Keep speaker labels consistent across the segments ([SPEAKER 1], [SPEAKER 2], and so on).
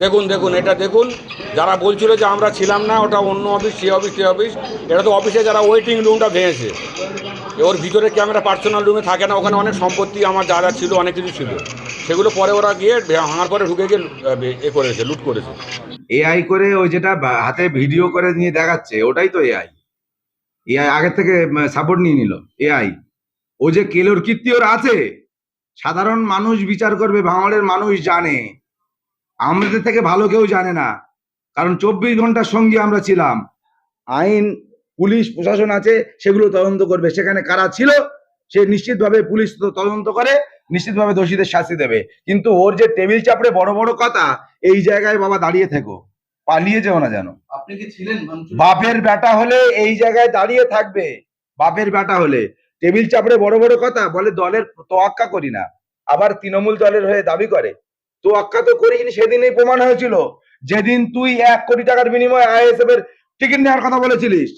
[SPEAKER 1] দেখুন দেখুন, এটা দেখুন। যারা বলছিল যে আমরা ছিলাম না, ওটা অন্য অফিস সে অফিস সে অফিস এটা তো অফিসে যারা ওয়েটিং রুমটা ভেঙেছে। ওর ভিতরে ক্যামেরা পার্সোনাল রুমে থাকে না, ওখানে অনেক সম্পত্তি আমার যা যা ছিল, অনেক কিছু ছিল। সেগুলো পরে ওরা গিয়ে ভাঙার পরে ঢুকে গিয়ে এ করেছে, লুট করেছে।
[SPEAKER 2] এআই করে ওই যেটা হাতে ভিডিও করে নিয়ে দেখাচ্ছে, ওটাই তো এআই এআই আগের থেকে সাপোর্ট নিয়ে নিল এআই ও যে কেলোর কীর্তি ওর আছে, সাধারণ মানুষ বিচার করবে, ভাঙড়ের মানুষ জানে। আমাদের থেকে ভালো কেউ জানে না। কারণ চব্বিশ ঘণ্টার সঙ্গে আমরা ছিলাম। আইন পুলিশ প্রশাসন আছে সেগুলো তদন্ত করবে। সেখানে কারা ছিল সে নিশ্চিতভাবে পুলিশ তো তদন্ত করে নিশ্চিতভাবে দোষীদের শাস্তি দেবে। কিন্তু ওর যে টেবিল চাপড়ে বড় বড় কথা এই জায়গায় বাবা দাঁড়িয়ে থেকো। পালিয়ে যেও না যেন।
[SPEAKER 3] আপনি কি ছিলেন
[SPEAKER 2] বাপের বেটা হলে এই জায়গায় দাঁড়িয়ে থাকবে। বাপের বেটা হলে। টেবিল চাপড়ে বড় বড় কথা বলে দলের তোয়াক্কা করি না। আবার তৃণমূল দলের হয়ে দাবি করে। তোয়াক্কা তো করিনি, সেদিনই প্রমাণ হয়েছিল। যেদিন তুই এক কোটি টাকার বিনিময়ে আইএসএফ এর টিকিট নেওয়ার কথা বলেছিলিস।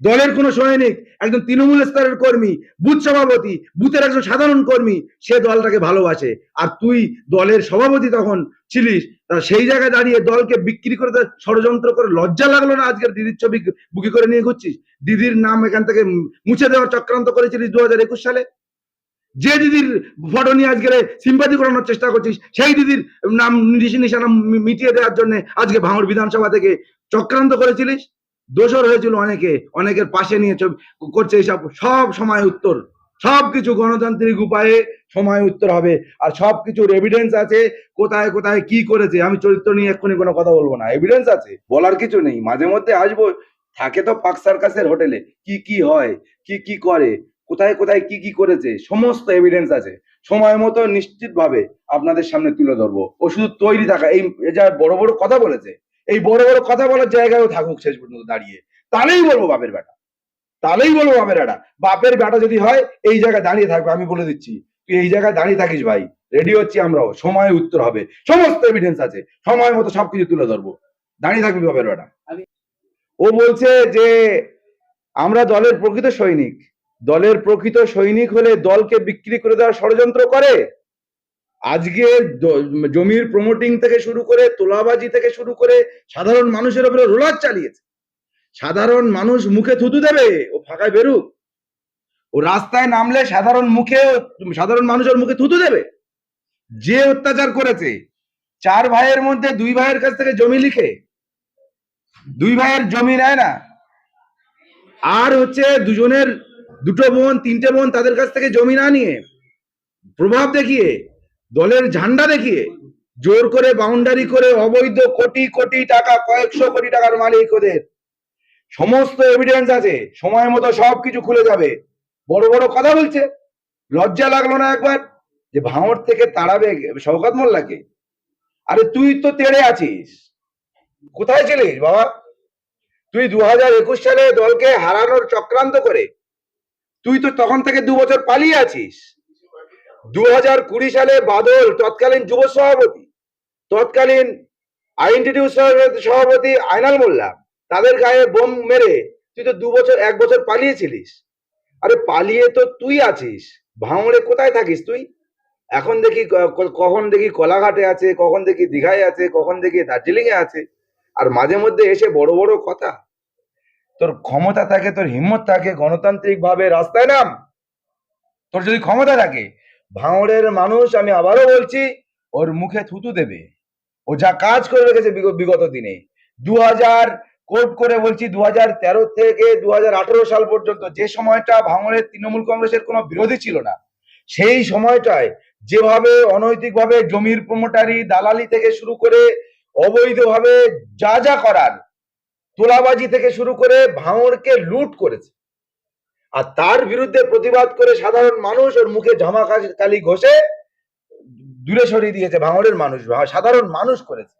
[SPEAKER 2] দলের কোনো সৈনিক, একজন তৃণমূল স্তরের কর্মী, বুথ সভাপতি, বুথের একজন সাধারণ কর্মী, সে দলটাকে ভালোবাসে। আর তুই দলের সভাপতি তখন ছিলিস, তা সেই জায়গায় দাঁড়িয়ে দলকে বিক্রি করে ষড়যন্ত্র করে লজ্জা লাগল না আজকের দিদির ছবি বুকি করে নিয়ে ঘুরছিস? দিদির নাম এখান থেকে মুছে দেওয়ার চক্রান্ত করেছিলিস দু সালে? যে দিদির ফটো নিয়ে আজকে সিম্পাতি করানোর চেষ্টা করছিস, সেই দিদির নাম নিশি নিশানা মিটিয়ে দেওয়ার জন্য আজকে ভাঙড় বিধানসভা থেকে চক্রান্ত করেছিলিস? দোষর হয়েছিল অনেকে, অনেকের পাশে নিয়ে করছে এইসব, সব সময় উত্তর। সবকিছু গণতান্ত্রিক উপায়ে সময় উত্তর হবে, আর সবকিছুর এভিডেন্স আছে, কোথায় কোথায় কি করেছে, আমি চরিত্র নিয়ে এক্ষুনি কোনো কথা বলব না এভিডেন্স আছে, বলার কিছু নেই, মাঝে মধ্যে আসব, থাকে তো পাক সার্কাসের হোটেলে কি কি হয়, কি কি করে কোথায় কোথায় কি কি করেছে সমস্ত এভিডেন্স আছে। সময় মতো নিশ্চিতভাবে আপনাদের সামনে তুলে ধরবো। ও শুধু তৈরি থাকা এই যা বড় বড় কথা বলেছে এই বড় বড় কথা বলার জায়গায়ও থাকুক শেষ পর্যন্ত দাঁড়িয়ে। তাহলেই বলব বাপের বেটা। তাহলেই বলব বাপের বেটা। বাপের বেটা যদি হয় এই জায়গায় দাঁড়িয়ে থাকবে আমি বলে দিচ্ছি। তুই এই জায়গায় দাঁড়িয়ে থাকিস ভাই। রেডি হচ্ছি আমরাও সময় উত্তর হবে। সমস্ত এভিডেন্স আছে। সময় মতো সবকিছু তুলে ধরবো। দাঁড়িয়ে থাকবি বাপের বেটা। ও বলছে যে আমরা দলের প্রকৃত সৈনিক। দলের প্রকৃত সৈনিক হলে দলকে বিক্রি করে দেওয়ার ষড়যন্ত্র করে? আজকে জমির প্রমোটিং থেকে শুরু করে তোলাবাজি থেকে শুরু করে সাধারণ মানুষের উপরে রোলার চালিয়েছে। সাধারণ মানুষ মুখে থুতু দেবে, ও ফাঁকায় বেরুক। ও রাস্তায় নামলে সাধারণ মুখে, সাধারণ মানুষের মুখে থুতু দেবে। যে অত্যাচার করেছে, চার ভাইয়ের মধ্যে দুই ভাইয়ের কাছ থেকে জমি লিখে, দুই ভাইয়ের জমি নেয় না। আর হচ্ছে দুজনের দুটো বোন তিনটে বোন তাদের কাছ থেকে জমি না নিয়ে প্রভাব দেখিয়ে, দলের ঝান্ডা দেখিয়ে জোর করে বাউন্ডারি করে অবৈধ কোটি কোটি টাকা, কয়েকশো কোটি টাকার মালিক ওদের। সমস্ত এভিডেন্স আছে, সময় মতো সবকিছু খুলে যাবে। বড় বড় কথা বলছে। লজ্জা লাগল না একবার যে ভাঙড় থেকে তাড়াবে শওকাত মোল্লাকে। আরে তুই তো তেড়ে আছিস। কোথায় ছিলিস বাবা? তুই দু হাজার একুশ সালে দলকে হারানোর চক্রান্ত করে তুই তো তখন থেকে দু বছর পালিয়ে আছিস। দু হাজার কুড়ি সালে বাদল, তৎকালীন যুব সভাপতি, তৎকালীন আইএনটিটি সভাপতি আইনাল মোল্লা, তাদের গায়ে বোম মেরে তুই তো দু বছর, এক বছর পালিয়েছিলিস। আরে পালিয়ে তো তুই আছিস। ভাঙড়ে কোথায় থাকিস তুই? এখন দেখি কখন দেখি কলাঘাটে আছে, কখন দেখি দীঘায় আছে, কখন দেখি দার্জিলিং এ আছে। আর মাঝে মধ্যে এসে বড় বড় কথা। তোর ক্ষমতা থাকে, তোর হিম্মত থাকে গণতান্ত্রিক ভাবে রাস্তায় নাম। তোর যদি ক্ষমতা থাকে, ভাঙড়ের মানুষ, আমি আবারও বলছি, ওর মুখে থুতু দেবে। ও যা কাজ করে রেখেছে বিগত দিনে। দু হাজার কোর্ট করে বলছি দু হাজার তেরো থেকে দু হাজার আঠারো সাল পর্যন্ত যে সময়টা ভাঙড়ের তৃণমূল কংগ্রেসের কোনো বিরোধী ছিল না, সেই সময়টায় যেভাবে অনৈতিকভাবে জমির প্রমোটারি, দালালি থেকে শুরু করে অবৈধভাবে যা যা করার তোলাবাজি থেকে শুরু করে ভাঙড়কে লুট করেছে। আর তার বিরুদ্ধে প্রতিবাদ করে সাধারণ মানুষ ওর মুখে জামা কালি ঘষে দূরে সরিয়ে দিয়েছে ভাঙড়ের মানুষ, সাধারণ মানুষ করেছে।